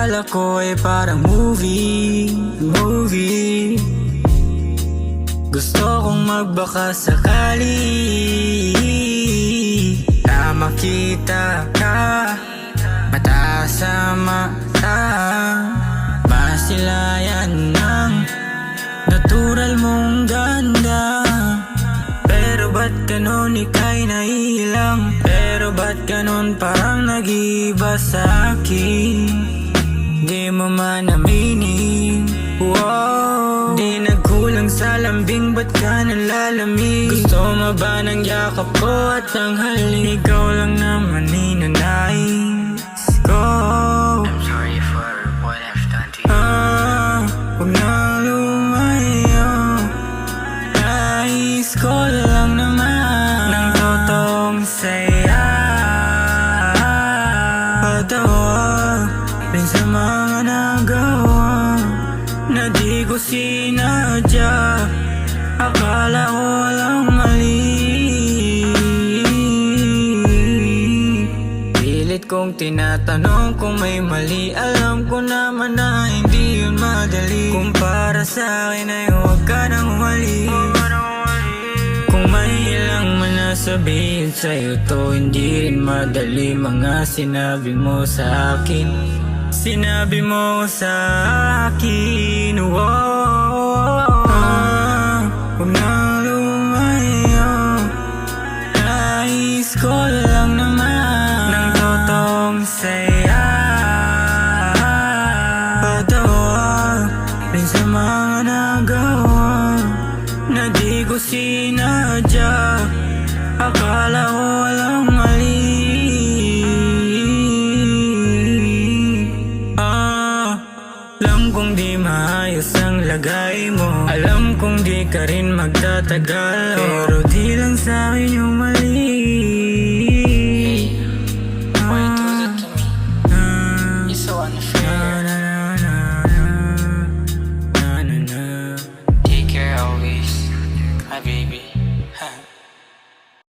Akala ko ay parang movie, movie. Gusto kong magbaka sakali. Na makita ka Mata sa mata Masilayan ng Natural mong ganda. Pero ba't ganun ika'y nailang Pero ba't ganun parang nag-iba sa'kin Di mo man aminin. Wow. Di nagkulang sa lambing Ba't ka nalalamig? Gusto mo ba ng yakap ko at ng halik? Ikaw lang naman ninanais. Ko I'm sorry for what I've done to you. Ah, huwag na lumayo. Nais ko lang naman. Ng totoong saya mga nagawa Na di ko sinadya. Akala ko walang mali. Pilit kong tinatanong kung may mali. Alam ko naman na hindi yun madali. Kung para sa akin ay huwag ka nang umalis Kung may ilang man sa'yo to Hindi rin madali. Mga sinabi mo sa akin Sinabi mo sa akin Wow ah, Huwag na lumayo. Nais ko lang naman Ng totoong saya. Patawa Rin sa mga nagawa Na di ko sinadya. Akala ko walang mali alam kong di maayos ang lagay mo. Alam kong di ka rin magtatagal Pero di lang sa akin yung mali